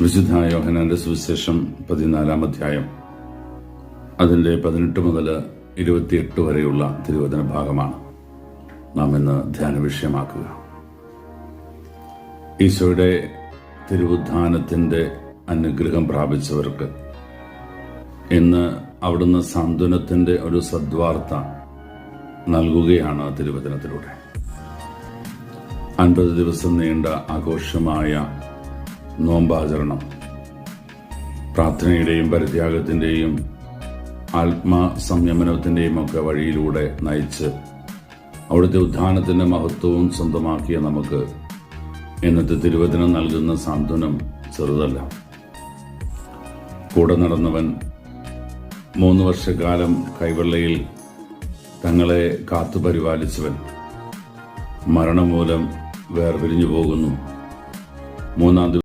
വിശുദ്ധ യോഹനാന്റെ സുവിശേഷം പതിനാലാം അധ്യായം. അതിന്റെ പതിനെട്ട് മുതൽ ഇരുപത്തിയെട്ട് വരെയുള്ള തിരുവചന ഭാഗമാണ്. നാം ഇന്ന് ധ്യാന വിഷയമാക്കുക. ഈശോയുടെ തിരുവുദ്ധാനത്തിന്റെ അനുഗ്രഹം പ്രാപിച്ചവർക്ക് ഇന്ന് അവിടുന്ന് സാന്ത്വനത്തിന്റെ ഒരു സദ്വാർത്ത നൽകുകയാണ് തിരുവചനത്തിലൂടെ. അൻപത് ദിവസം നീണ്ട ആഘോഷമായ നോമ്പാചരണം. പ്രാർത്ഥനയുടെയും പരിത്യാഗത്തിന്റെയും ആത്മാ സംയമനത്തിന്റെയും ഒക്കെ വഴിയിലൂടെ നയിച്ച് അവിടുത്തെ ഉദ്ധാനത്തിന്റെ മഹത്വവും സ്വന്തമാക്കിയ നമുക്ക് ഇന്നത്തെ തിരുവചനം നൽകുന്ന സാന്ത്വനം ചെറുതല്ല. കൂടെ നടന്നവൻ മൂന്ന് വർഷക്കാലം കൈവെള്ളയിൽ തങ്ങളെ കാത്തു പരിപാലിച്ചവൻ. മരണം മൂലം വേർപിരിഞ്ഞു പോകുന്നു. മൂന്നാം ദിവസം